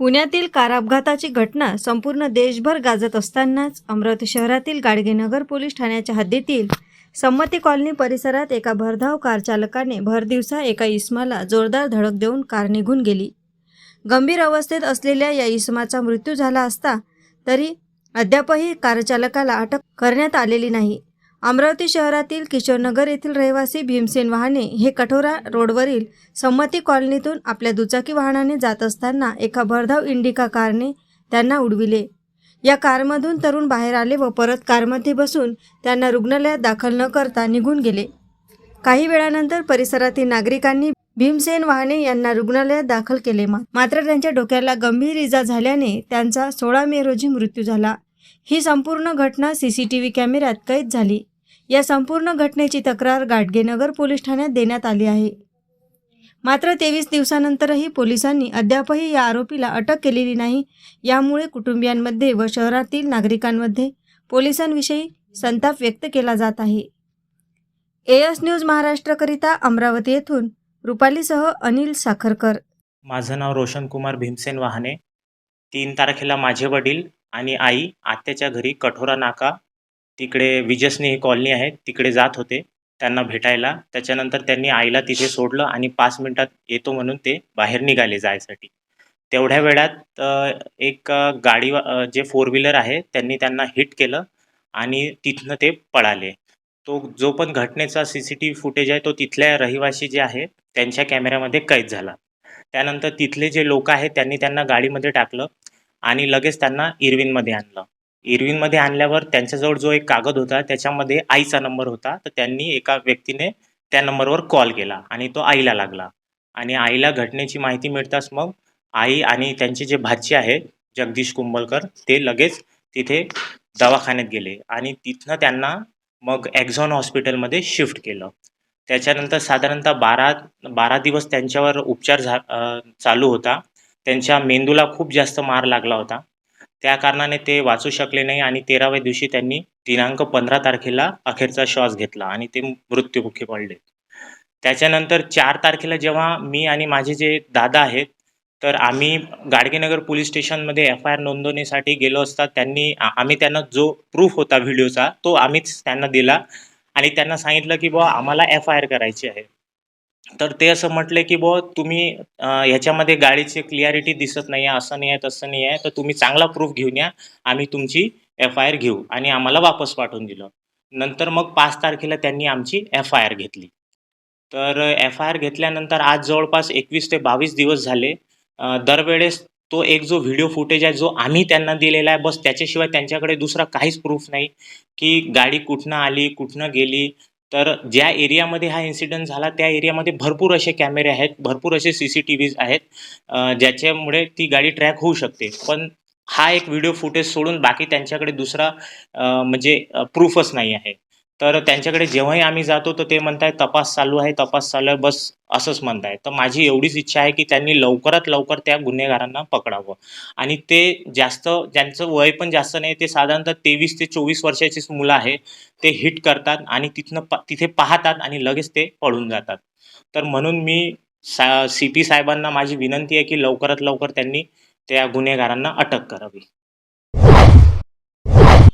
पुण्यातील कार अपघाताची घटना संपूर्ण देशभर गाजत असतानाच अमरावती शहरातील गाडगेनगर पोलीस ठाण्याच्या हद्दीतील संमती कॉलनी परिसरात एका भरधाव कार चालकाने भरदिवसा एका इस्माला जोरदार धडक देऊन कार निघून गेली. गंभीर अवस्थेत असलेल्या या इसमाचा मृत्यू झाला असता तरी अद्यापही कारचालकाला अटक करण्यात आलेली नाही. अमरावती शहरातील किशोरनगर येथील रहिवासी भीमसेन वाहने हे कठोरा रोडवरील संमती कॉलनीतून आपल्या दुचाकी वाहनाने जात असताना एका भरधाव इंडिका कारने त्यांना उडविले. या कारमधून तरुण बाहेर आले व परत कारमध्ये बसून त्यांना रुग्णालयात दाखल न करता निघून गेले. काही वेळानंतर परिसरातील नागरिकांनी भीमसेन वाहने यांना रुग्णालयात दाखल केले. मा- मात्र त्यांच्या डोक्याला गंभीर इजा झाल्याने त्यांचा सोळा मे रोजी मृत्यू झाला. ही संपूर्ण घटना सी सी टी व्ही कॅमेऱ्यात कैद झाली. या संपूर्ण घटनेची तक्रार गाडगेनगर पोलीस ठाण्यात देण्यात आली आहे. मात्र तेवीस दिवसानंतरही पोलिसांनी अद्यापही या आरोपीला अटक केलेली नाही. यामुळे कुटुंबियांमध्ये व शहरातील नागरिकांमध्ये पोलिसांविषयी संताप व्यक्त केला जात आहे. एएस न्यूज महाराष्ट्रकरिता अमरावती येथून रुपालीसह अनिल साखरकर. माझं नाव रोशन कुमार भीमसेन वाहने. तीन तारखेला माझे वडील आणि आई आत्याच्या घरी कठोरा नाका तिकडे विजसनी ही कॉलनी आहे तिकडे जात होते त्यांना भेटायला. त्याच्यानंतर त्यांनी आईला तिथे सोडलं आणि पाच मिनिटात येतो म्हणून ते बाहेर निघाले जायसाठी. तेवढ्या वेळात एक गाडी जे फोर व्हीलर आहे त्यांनी त्यांना हिट केलं आणि तिथनं ते पळाले. तो जो पण घटनेचा C C T V footage आहे तो तिथल्या रहिवासी जे आहे त्यांच्या कॅमेऱ्यामध्ये कैद झाला. त्यानंतर तिथले जे लोक आहेत त्यांनी त्यांना गाडीमध्ये टाकलं आणि लगेच त्यांना इरविनमध्ये आणलं. इरविनमध्ये आणल्यावर त्यांच्याजवळ जो एक कागद होता त्याच्यामध्ये आईचा नंबर होता. तर त्यांनी एका व्यक्तीने त्या नंबरवर कॉल केला आणि तो आईला लागला. आणि आईला घटनेची माहिती मिळताच मग आई आणि त्यांचे जे भाची आहेत जगदीश कुंबलकर ते लगेच तिथे दवाखान्यात गेले आणि तिथनं त्यांना मग एक्झॉन हॉस्पिटलमध्ये शिफ्ट केलं. त्याच्यानंतर साधारणतः बारा बारा दिवस त्यांच्यावर उपचार झा चालू होता. त्यांच्या मेंदूला खूप जास्त मार लागला होता. त्या कारणाने ते वाचू शकले नाही आणि तेराव्या दिवशी त्यांनी दिनांक पंधरा तारखेला अखेरचा श्वास घेतला आणि ते मृत्युमुखी पडले. त्याच्यानंतर चार तारखेला जेव्हा मी आणि माझे जे दादा आहेत तर आम्ही गाडगेनगर पोलीस स्टेशनमध्ये एफ आय आर नोंदवणीसाठी गेलो असता त्यांनी आम्ही त्यांना जो प्रूफ होता व्हिडिओचा तो आम्हीच त्यांना दिला आणि त्यांना सांगितलं की बुवा आम्हाला एफ आय आर करायची आहे. तर ते असं म्हटले की बुवा तुम्ही अं, ह्याच्यामध्ये गाडीची क्लियारिटी दिसत नाही आहे असं नाही आहे तसं नाही आहे तर तुम्ही चांगला प्रूफ घेऊन या आम्ही तुमची एफ आय आर घेऊ. आणि आम्हाला वापस पाठवून दिलं. नंतर मग पाच तारखेला त्यांनी आमची एफ आय आर घेतली. तर एफ आय आर घेतल्यानंतर आज जवळपास एकवीस ते बावीस दिवस झाले. दरवेळेस तो एक जो व्हिडिओ फुटेज आहे जो आम्ही त्यांना दिलेला आहे बस त्याच्याशिवाय त्यांच्याकडे दुसरा काहीच प्रूफ नाही की गाडी कुठनं आली कुठनं गेली तर ज्या एरियामध्ये हा इन्सिडेंट झाला त्या एरियामध्ये भरपूर असे कॅमेरे आहेत भरपूर असे सी सी टी व्हीज आहेत ज्याच्यामुळे ती गाडी ट्रॅक होऊ शकते. पण हा एक व्हिडिओ फुटेज सोडून बाकी त्यांच्याकडे दुसरा म्हणजे प्रूफच नाही आहे. तर त्यांच्याकडे जेव्हाही आम्ही जातो तर ते म्हणताय तपास चालू आहे तपास चालू आहे बस असंच म्हणताय तर माझी एवढीच इच्छा आहे की त्यांनी लवकरात लवकर त्या गुन्हेगारांना पकडावं. आणि ते जास्त ज्यांचं वय पण जास्त नाही ते साधारणतः तेवीस ते चोवीस वर्षाचीच मुलं आहे ते हिट करतात आणि तिथनं प तिथे पाहतात आणि लगेच ते पळून जातात. तर म्हणून मी सा सी पी साहेबांना माझी विनंती आहे की लवकरात लवकर त्यांनी त्या गुन्हेगारांना अटक करावी.